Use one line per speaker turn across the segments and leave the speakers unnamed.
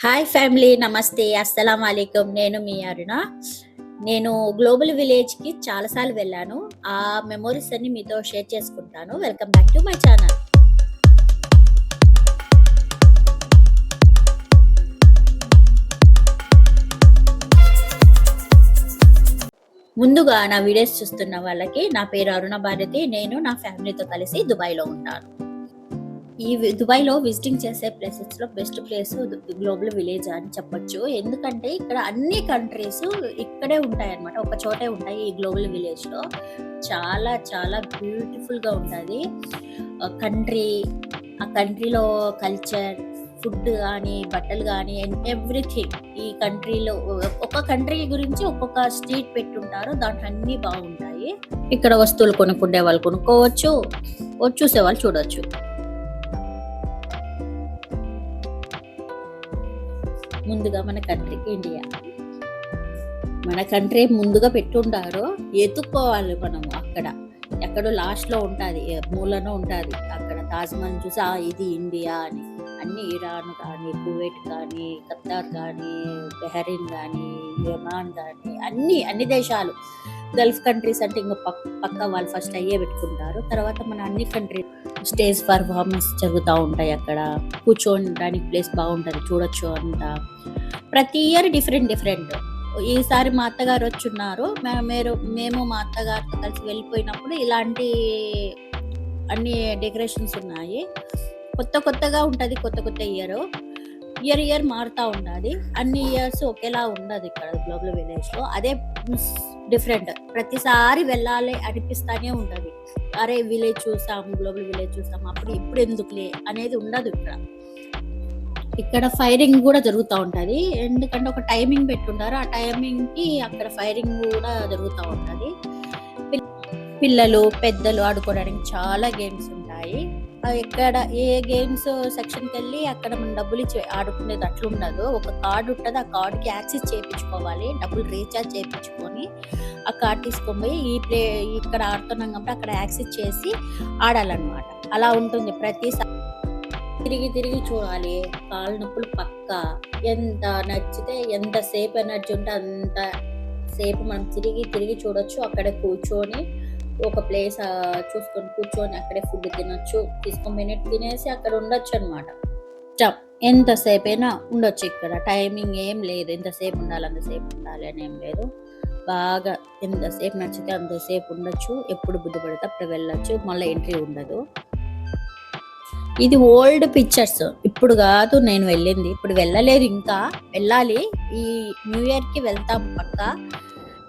Hi family నమస్తే అస్సలం వాలేకుం నేను మీ అరుణ నేను గ్లోబల్ విలేజ్కి చాలాసార్లు వెళ్ళాను ఆ మెమోరీస్ అన్ని మీతో షేర్ చేసుకుంటాను welcome back to my channel ముందుగా నా వీడియోస్ చూస్తున్న వాళ్ళకి నా పేరు అరుణ భారతి. నేను నా ఫ్యామిలీతో కలిసి దుబాయ్లో ఉంటాను ఈ దుబాయ్లో విజిటింగ్ చేసే ప్లేసెస్లో బెస్ట్ ప్లేస్ గ్లోబల్ విలేజ్ అని చెప్పొచ్చు. ఎందుకంటే ఇక్కడ అన్ని కంట్రీస్ ఇక్కడే ఉంటాయన్నమాట. ఒక చోటే ఉంటాయి ఈ గ్లోబల్ విలేజ్లో చాలా చాలా బ్యూటిఫుల్గా ఉంటుంది కంట్రీ ఆ కంట్రీలో కల్చర్ ఫుడ్ కానీ బట్టలు కానీ ఎవ్రీథింగ్ ఈ కంట్రీలో ఒక్కొక్క కంట్రీ గురించి ఒక్కొక్క స్ట్రీట్ పెట్టుంటారు. దాంట్లో అన్ని బాగుంటాయి. ఇక్కడ వస్తువులు కొనుక్కుండే వాళ్ళు కొనుక్కోవచ్చు. చూసే వాళ్ళు చూడొచ్చు. ముందుగా మన కంట్రీకి ఇండియా. మన కంట్రీ ముందుగా పెట్టుంటారు ఎత్తుక్కోవాలి మనం అక్కడ. ఎక్కడో లాస్ట్లో ఉంటది ఏ మూలన ఉంటది. అక్కడ తాజ్ మహల్ చూసి "ఆ, ఇది ఇండియా అని. అన్ని ఇరాన్ కానీ కువైట్ కానీ ఖతార్ కానీ బెహరీన్ కానీ యమాన్ కానీ అన్ని అన్ని దేశాలు. గల్ఫ్ కంట్రీస్ అంటే ఇంకా పక్ పక్క వాళ్ళు ఫస్ట్ అయ్యే పెట్టుకుంటారు. తర్వాత మన అన్ని కంట్రీ స్టేజ్ పర్ఫార్మెన్స్ జరుగుతూ ఉంటాయి అక్కడ. కూర్చోడానికి ప్లేస్ బాగుంటుంది చూడొచ్చు అంతా. ప్రతి ఇయర్ డిఫరెంట్ డిఫరెంట్. ఈసారి మా అత్తగారు వచ్చి ఉన్నారు మే- మీరు మేము మా అత్తగారితో కలిసి వెళ్ళిపోయినప్పుడు ఇలాంటి అన్ని డెకరేషన్స్ ఉన్నాయి. కొత్త కొత్తగా ఉంటది కొత్త కొత్త ఇయర్. ఇయర్ ఇయర్ మారుతా ఉండాలి అన్ని ఇయర్స్ ఒకేలా ఉండదు ఇక్కడ గ్లోబల్ విలేజ్లో అదే డిఫరెంట్ ప్రతిసారి వెళ్ళాలి అనిపిస్తానే ఉంటది. అరే విలేజ్ చూసాం గ్లోబల్ విలేజ్ చూసాం అప్పుడు ఇప్పుడు ఎందుకులే అనేది ఉండదు ఇక్కడ. ఇక్కడ ఫైరింగ్ కూడా జరుగుతూ ఉంటది. ఎందుకంటే ఒక టైమింగ్ పెట్టుంటారు. ఆ టైమింగ్కి అక్కడ ఫైరింగ్ కూడా జరుగుతూ ఉంటది. పిల్లలు పెద్దలు ఆడుకోవడానికి చాలా గేమ్స్ ఉంటాయి. ఎక్కడ ఏ గేమ్స్ సెక్షన్కి వెళ్ళి అక్కడ మనం డబ్బులు ఇచ్చి ఆడుకునేది అట్లా ఉండదు ఒక కార్డు ఉంటుంది ఆ కార్డ్కి యాక్సెస్ చేయించుకోవాలి. డబ్బులు రీఛార్జ్ చేయించుకొని ఆ కార్డ్ తీసుకొని పోయి ఈ ప్లే ఇక్కడ ఆడుతున్నాం కాబట్టి అక్కడ యాక్సెస్ చేసి ఆడాలన్నమాట. అలా ఉంటుంది. ప్రతిసారి తిరిగి తిరిగి చూడాలి. కాళ్ళ నొప్పులు పక్క. ఎంత నచ్చితే ఎంత సేపు ఎనర్జీ ఉంటే అంత సేపు మనం తిరిగి తిరిగి చూడొచ్చు. అక్కడ కూర్చొని ఒక ప్లేస్ చూసుకొని కూర్చొని అక్కడే ఫుడ్ తినొచ్చు తీసుకొని మినిట్ తినేసి అక్కడ ఉండొచ్చు అనమాట ఎంతసేపు అయినా ఉండొచ్చు ఇక్కడ. టైమింగ్ ఏం లేదు. ఎంతసేపు ఉండాలి అంతసేపు ఉండాలి అని ఏం లేదు. బాగా ఎంతసేపు నచ్చితే అంతసేపు ఉండొచ్చు. ఎప్పుడు బుద్ధి పడితే అప్పుడు వెళ్ళొచ్చు. మళ్ళీ ఎంట్రీ ఉండదు. ఇది ఓల్డ్ పిక్చర్స్ ఇప్పుడు కాదు నేను వెళ్ళింది. ఇప్పుడు వెళ్ళలేదు ఇంకా. వెళ్ళాలి. ఈ న్యూ ఇయర్కి వెళ్తాం పక్క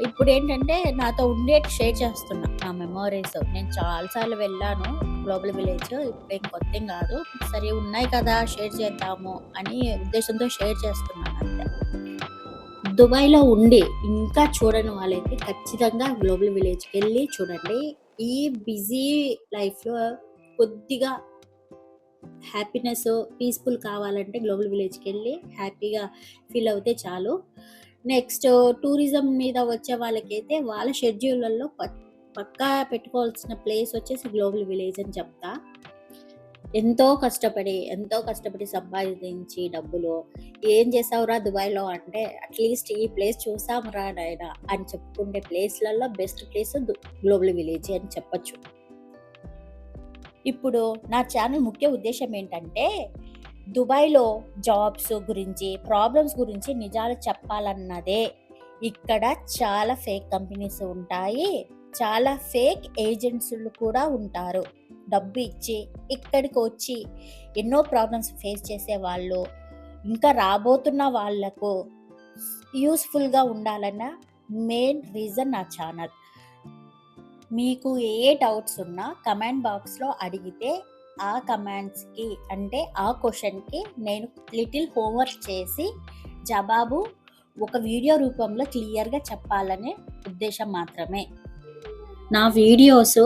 ఇప్పుడు ఏంటంటే నాతో ఉండేటి షేర్ చేస్తున్నా నా మెమోరీస్. నేను చాలాసార్లు వెళ్ళాను గ్లోబల్ విలేజ్. ఇప్పుడు ఏం కొత్త ఏం కాదు. సరే ఉన్నాయి కదా షేర్ చేద్దాము అని ఉద్దేశంతో షేర్ చేస్తున్నాను అంతే. దుబాయ్లో ఉండి ఇంకా చూడని వాళ్ళైతే ఖచ్చితంగా గ్లోబల్ విలేజ్కి వెళ్ళి చూడండి. ఈ బిజీ లైఫ్లో కొద్దిగా హ్యాపీనెస్ పీస్ఫుల్ కావాలంటే గ్లోబల్ విలేజ్కి వెళ్ళి హ్యాపీగా ఫీల్ అవుతే చాలు. నెక్స్ట్ టూరిజం మీద వచ్చే వాళ్ళకైతే వాళ్ళ షెడ్యూళ్ళల్లో పక్కా పెట్టుకోవాల్సిన ప్లేస్ వచ్చేసి గ్లోబల్ విలేజ్ అని చెప్తా. ఎంతో కష్టపడి ఎంతో కష్టపడి సంపాదించి డబ్బులు. ఏం చేసావురా దుబాయ్లో అంటే అట్లీస్ట్ ఈ ప్లేస్ చూసాంరా నాయన అని చెప్పుకుంటే ప్లేస్లలో బెస్ట్ ప్లేస్ గ్లోబల్ విలేజ్ అని చెప్పొచ్చు. ఇప్పుడు నా ఛానల్ ముఖ్య ఉద్దేశం ఏంటంటే దుబాయ్లో జాబ్స్ గురించి ప్రాబ్లమ్స్ గురించి నిజాలు చెప్పాలన్నదే. ఇక్కడ చాలా ఫేక్ కంపెనీస్ ఉంటాయి. చాలా ఫేక్ ఏజెంట్స్లు కూడా ఉంటారు. డబ్బు ఇచ్చి ఇక్కడికి వచ్చి ఎన్నో ప్రాబ్లమ్స్ ఫేస్ చేసే వాళ్ళు ఇంకా రాబోతున్న వాళ్ళకు యూస్ఫుల్గా ఉండాలన్న మెయిన్ రీజన్ నా ఛానల్. మీకు ఏ డౌట్స్ ఉన్నా కమెంట్ బాక్స్లో అడిగితే ఆ కమాండ్స్కి అంటే ఆ క్వశ్చన్కి నేను లిటిల్ హోంవర్క్ చేసి జవాబు ఒక వీడియో రూపంలో క్లియర్గా చెప్పాలనే ఉద్దేశం మాత్రమే. నా వీడియోస్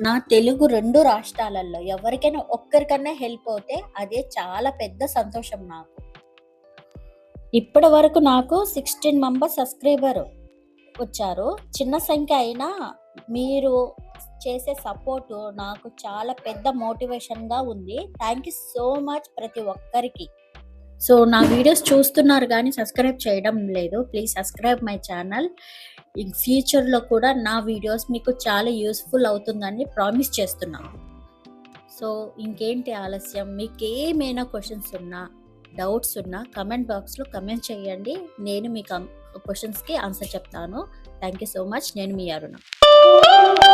నా తెలుగు రెండు రాష్ట్రాలలో ఎవరికైనా ఒక్కరికన్నా హెల్ప్ అవుతే అదే చాలా పెద్ద సంతోషం నాకు. ఇప్పటి వరకు నాకు సిక్స్టీన్ మెంబర్స్ సబ్స్క్రైబర్ వచ్చారు. చిన్న సంఖ్య అయినా మీరు చేసే సపోర్ట్ నాకు చాలా పెద్ద మోటివేషన్గా ఉంది. థ్యాంక్ యూ సో మచ్ ప్రతి ఒక్కరికి. సో నా వీడియోస్ చూస్తున్నారు కానీ సబ్స్క్రైబ్ చేయడం లేదు. Please subscribe my channel. In ఫ్యూచర్లో కూడా నా వీడియోస్ మీకు చాలా యూస్ఫుల్ అవుతుందని ప్రామిస్ చేస్తున్నాను సో ఇంకేంటి ఆలస్యం? మీకు ఏమైనా క్వశ్చన్స్ ఉన్నా డౌట్స్ ఉన్నా కమెంట్ బాక్స్లో కమెంట్ చేయండి. నేను మీ క్వశ్చన్స్కి ఆన్సర్ చెప్తాను. Thank you so much. నేను మీ అరుణ.